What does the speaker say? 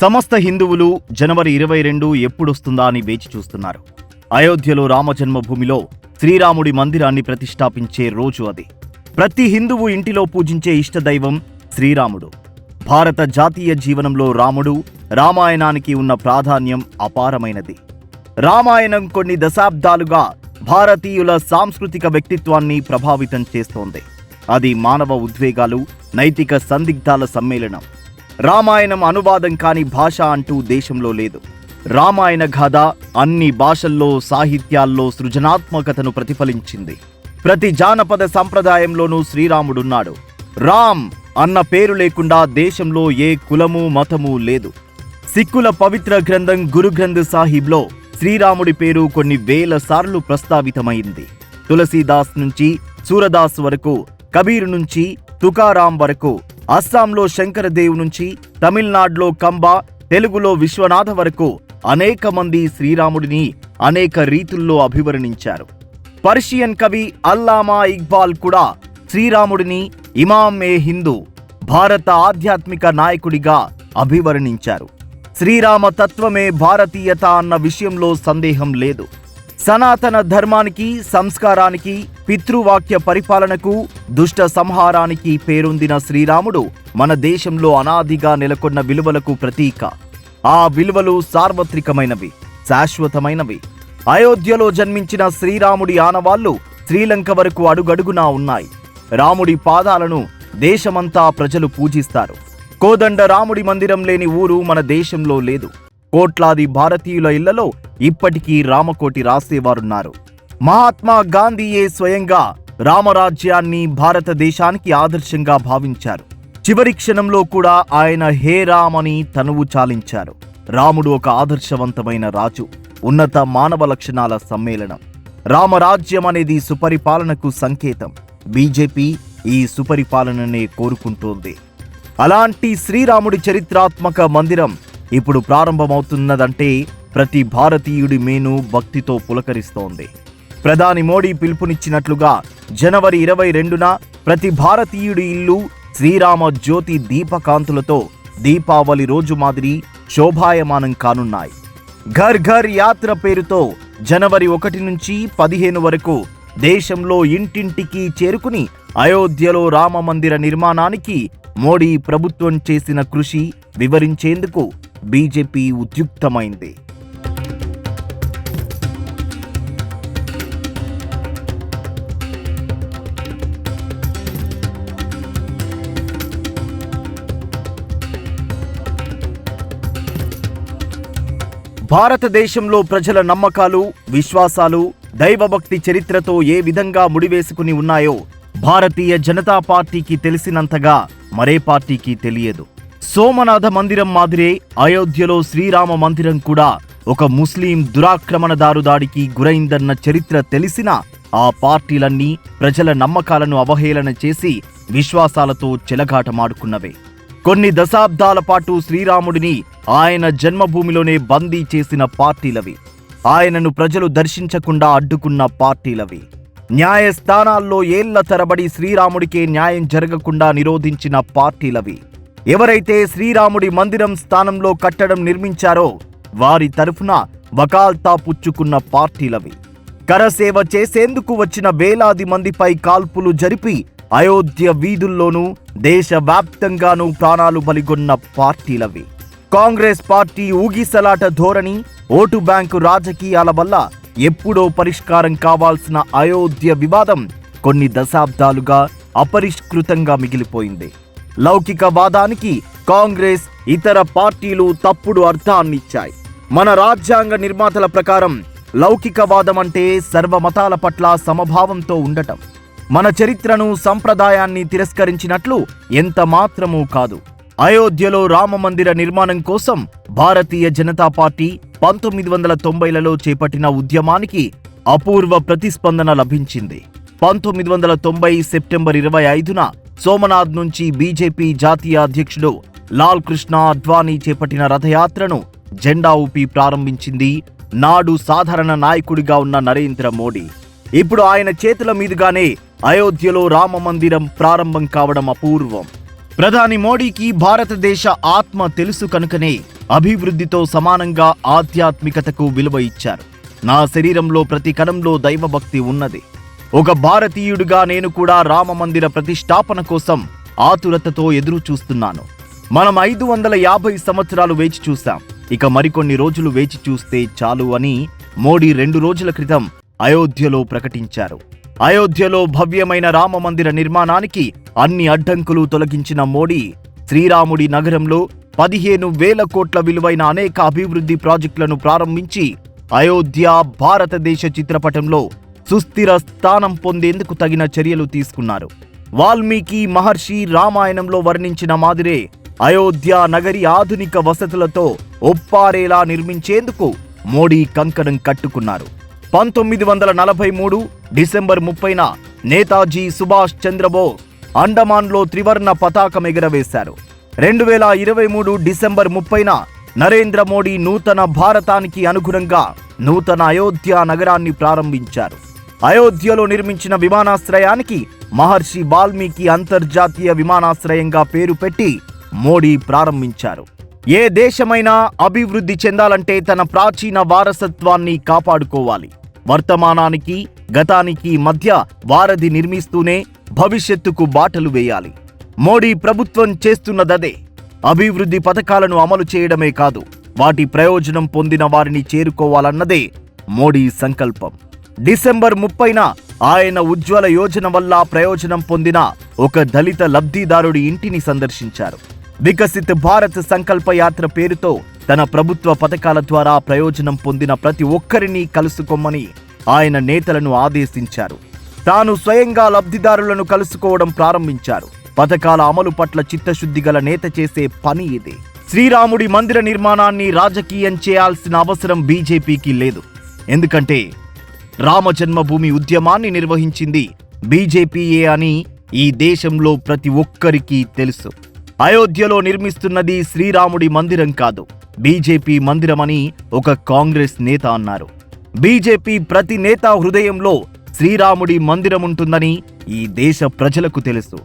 సమస్త హిందువులు జనవరి ఇరవై రెండు ఎప్పుడొస్తుందా అని వేచి చూస్తున్నారు. అయోధ్యలో రామజన్మభూమిలో శ్రీరాముడి మందిరాన్ని ప్రతిష్టాపించే రోజు అది. ప్రతి హిందువు ఇంటిలో పూజించే ఇష్టదైవం శ్రీరాముడు. భారత జాతీయ జీవనంలో రాముడు రామాయణానికి ఉన్న ప్రాధాన్యం అపారమైనది. రామాయణం కొన్ని దశాబ్దాలుగా భారతీయుల సాంస్కృతిక వ్యక్తిత్వాన్ని ప్రభావితం చేస్తోంది. అది మానవ ఉద్వేగాలు నైతిక సందిగ్ధాల సమ్మేళనం. రామాయణం అనువాదం కాని భాష అంటూ దేశంలో లేదు. రామాయణ గాథ అన్ని భాషల్లో సాహిత్యాల్లో సృజనాత్మకతను ప్రతిఫలించింది. ప్రతి జానపద సంప్రదాయంలోనూ శ్రీరాముడున్నాడు. రామ్ అన్న పేరు లేకుండా దేశంలో ఏ కులము మతము లేదు. సిక్కుల పవిత్ర గ్రంథం గురు గ్రంథ్ సాహిబ్లో శ్రీరాముడి పేరు కొన్ని వేల సార్లు ప్రస్తావితమైంది. తులసీదాస్ నుంచి సూరదాస్ వరకు కబీర్ నుంచి తుకారాం వరకు అస్సాంలో శంకరదేవ్ నుంచి తమిళనాడులో కంబ తెలుగులో విశ్వనాథ వరకు అనేక మంది శ్రీరాముడిని అనేక రీతుల్లో అభివర్ణించారు. పర్షియన్ కవి అల్లామా ఇక్బాల్ కూడా శ్రీరాముడిని ఇమామ్ ఏ హిందూ భారత ఆధ్యాత్మిక నాయకుడిగా అభివర్ణించారు. శ్రీరామ తత్వమే భారతీయత అన్న విషయంలో సందేహం లేదు. సనాతన ధర్మానికి సంస్కారానికి పితృవాక్య పరిపాలనకు దుష్ట సంహారానికి పేరొందిన శ్రీరాముడు మన దేశంలో అనాదిగా నెలకొన్న విలువలకు ప్రతీక. ఆ విలువలు సార్వత్రికమైనవి శాశ్వతమైనవి. అయోధ్యలో జన్మించిన శ్రీరాముడి ఆనవాళ్ళు శ్రీలంక వరకు అడుగడుగునా ఉన్నాయి. రాముడి పాదాలను దేశమంతా ప్రజలు పూజిస్తారు. కోదండ రాముడి మందిరం లేని ఊరు మన దేశంలో లేదు. కోట్లాది భారతీయుల ఇళ్ళలో ఇప్పటికీ రామకోటి రాసేవారున్నారు. మహాత్మా గాంధీయే స్వయంగా రామరాజ్యాన్ని భారతదేశానికి ఆదర్శంగా భావించారు. చివరి క్షణంలో కూడా ఆయన హే రామ్ అని తనువు చాలించారు. రాముడు ఒక ఆదర్శవంతమైన రాజు ఉన్నత మానవ లక్షణాల సమ్మేళనం. రామరాజ్యం అనేది సుపరిపాలనకు సంకేతం. బీజేపీ ఈ సుపరిపాలననే కోరుకుంటోంది. అలాంటి శ్రీరాముడి చరిత్రాత్మక మందిరం ఇప్పుడు ప్రారంభమవుతున్నదంటే ప్రతి భారతీయుడి మేను భక్తితో పులకరిస్తోంది. ప్రధాని మోడీ పిలుపునిచ్చినట్లుగా జనవరి ఇరవై రెండున ప్రతి భారతీయుడి ఇల్లు శ్రీరామ జ్యోతి దీపకాంతులతో దీపావళి రోజు మాదిరి శోభాయమానం కానున్నాయి. ఘర్ ఘర్ యాత్ర పేరుతో జనవరి ఒకటి నుంచి పదిహేను వరకు దేశంలో ఇంటింటికి చేరుకుని అయోధ్యలో రామ మందిర నిర్మాణానికి మోడీ ప్రభుత్వం చేసిన కృషి వివరించేందుకు బీజేపీ ఉద్యుక్తమైంది. భారతదేశంలో ప్రజల నమ్మకాలు విశ్వాసాలు దైవభక్తి చరిత్రతో ఏ విధంగా ముడివేసుకుని ఉన్నాయో భారతీయ జనతా పార్టీకి తెలిసినంతగా మరే పార్టీకి తెలియదు. సోమనాథ మందిరం మాదిరే అయోధ్యలో శ్రీరామ మందిరం కూడా ఒక ముస్లిం దురాక్రమణదారు దాడికి గురైందన్న చరిత్ర తెలిసిన ఆ పార్టీలన్నీ ప్రజల నమ్మకాలను అవహేళన చేసి విశ్వాసాలతో చెలగాటమాడుకున్నవే. కొన్ని దశాబ్దాల పాటు శ్రీరాముడిని ఆయన జన్మభూమిలోనే బందీ చేసిన పార్టీలవి. ఆయనను ప్రజలు దర్శించకుండా అడ్డుకున్న పార్టీలవి. న్యాయస్థానాల్లో ఏళ్ళ తరబడి శ్రీరాముడికే న్యాయం జరగకుండా నిరోధించిన పార్టీలవి. ఎవరైతే శ్రీరాముడి మందిరం స్థానంలో కట్టడం నిర్మించారో వారి తరఫున వకాల్తా పుచ్చుకున్న పార్టీలవి. కరసేవ చేసేందుకు వచ్చిన వేలాది మందిపై కాల్పులు జరిపి అయోధ్య వీధుల్లోనూ దేశవ్యాప్తంగానూ ప్రాణాలు బలిగొన్న పార్టీలవి. కాంగ్రెస్ పార్టీ ఊగిసలాట ధోరణి ఓటు బ్యాంకు రాజకీయాల వల్ల ఎప్పుడో పరిష్కారం కావాల్సిన అయోధ్య వివాదం కొన్ని దశాబ్దాలుగా అపరిష్కృతంగా మిగిలిపోయింది. లౌకికవాదానికి కాంగ్రెస్ ఇతర పార్టీలు తప్పుడు అర్థాన్నిచ్చాయి. మన రాజ్యాంగ నిర్మాతల ప్రకారం లౌకికవాదం అంటే సర్వమతాల పట్ల సమభావంతో ఉండటం. మన చరిత్రను సంప్రదాయాన్ని తిరస్కరించినట్లు ఎంత మాత్రమూ కాదు. అయోధ్యలో రామ మందిర నిర్మాణం కోసం భారతీయ జనతా పార్టీ పంతొమ్మిది వందల తొంభైలలో చేపట్టిన ఉద్యమానికి అపూర్వ ప్రతిస్పందన లభించింది. పంతొమ్మిది వందల తొంభై సెప్టెంబర్ ఇరవై ఐదున సోమనాథ్ నుంచి బీజేపీ జాతీయ అధ్యక్షుడు లాల్ కృష్ణ అద్వానీ చేపట్టిన రథయాత్రను జెండా ఊపి ప్రారంభించింది నాడు సాధారణ నాయకుడిగా ఉన్న నరేంద్ర మోడీ. ఇప్పుడు ఆయన చేతుల మీదుగానే అయోధ్యలో రామ మందిరం ప్రారంభం కావడం అపూర్వం. ప్రధాని మోడీకి భారతదేశ ఆత్మ తెలుసు కనుకనే అభివృద్ధితో సమానంగా ఆధ్యాత్మికతకు విలువ ఇచ్చారు. నా శరీరంలో ప్రతి కణంలో దైవభక్తి ఉన్నది. ఒక భారతీయుడిగా నేను కూడా రామ మందిర ప్రతిష్టాపన కోసం ఆతురతతో ఎదురు చూస్తున్నాను. మనం ఐదు వందల యాభై సంవత్సరాలు వేచి చూశాం. ఇక మరికొన్ని రోజులు వేచి చూస్తే చాలు అని మోడీ రెండు రోజుల క్రితం అయోధ్యలో ప్రకటించారు. అయోధ్యలో భవ్యమైన రామమందిర నిర్మాణానికి అన్ని అడ్డంకులు తొలగించిన మోడీ శ్రీరాముడి నగరంలో పదిహేను వేల కోట్ల విలువైన అనేక అభివృద్ధి ప్రాజెక్టులను ప్రారంభించి అయోధ్య భారతదేశ చిత్రపటంలో సుస్థిర స్థానం పొందేందుకు తగిన చర్యలు తీసుకున్నారు. వాల్మీకి మహర్షి రామాయణంలో వర్ణించిన మాదిరే అయోధ్య నగరి ఆధునిక వసతులతో ఒప్పారేలా నిర్మించేందుకు మోడీ కంకణం కట్టుకున్నారు. పంతొమ్మిది వందల నలభై మూడు డిసెంబర్ ముప్పైన నేతాజీ సుభాష్ చంద్రబోస్ అండమాన్లో త్రివర్ణ పతాకం ఎగురవేశారు. రెండు వేల ఇరవై మూడు డిసెంబర్ ముప్పైన నరేంద్ర మోడీ నూతన భారతానికి అనుగుణంగా నూతన అయోధ్య నగరాన్ని ప్రారంభించారు. అయోధ్యలో నిర్మించిన విమానాశ్రయానికి మహర్షి వాల్మీకి అంతర్జాతీయ విమానాశ్రయంగా పేరు పెట్టి మోడీ ప్రారంభించారు. ఏ దేశమైనా అభివృద్ధి చెందాలంటే తన ప్రాచీన వారసత్వాన్ని కాపాడుకోవాలి. వర్తమానానికి గతానికి మధ్య వారధి నిర్మిస్తూనే భవిష్యత్తుకు బాటలు వేయాలి. మోడీ ప్రభుత్వం చేస్తున్నదదే. అభివృద్ధి పథకాలను అమలు చేయడమే కాదు వాటి ప్రయోజనం పొందిన వారిని చేరుకోవాలన్నదే మోడీ సంకల్పం. డిసెంబర్ ముప్పైన ఆయన ఉజ్వల యోజన వల్ల ప్రయోజనం పొందిన ఒక దళిత లబ్ధిదారుడి ఇంటిని సందర్శించారు. వికసిత్ భారత్ సంకల్ప యాత్ర పేరుతో తన ప్రభుత్వ పథకాల ద్వారా ప్రయోజనం పొందిన ప్రతి ఒక్కరిని కలుసుకోమని ఆయన నేతలను ఆదేశించారు. తాను స్వయంగా లబ్ధిదారులను కలుసుకోవడం ప్రారంభించారు. పథకాల అమలు పట్ల చిత్తశుద్ధి గల నేత చేసే పని ఇది. శ్రీరాముడి మందిర నిర్మాణాన్ని రాజకీయం చేయాల్సిన అవసరం బీజేపీకి లేదు. ఎందుకంటే రామ జన్మభూమి ఉద్యమాన్ని నిర్వహించింది బీజేపీయే అని ఈ దేశంలో ప్రతి ఒక్కరికి తెలుసు. అయోధ్యలో నిర్మిస్తున్నది శ్రీరాముడి మందిరం కాదు. బీజేపీ మందిరమని ఒక కాంగ్రెస్ నేత అన్నారు. బీజేపీ ప్రతి నేత హృదయంలో శ్రీరాముడి మందిరం ఉంటుందని ఈ దేశ ప్రజలకు తెలుసు.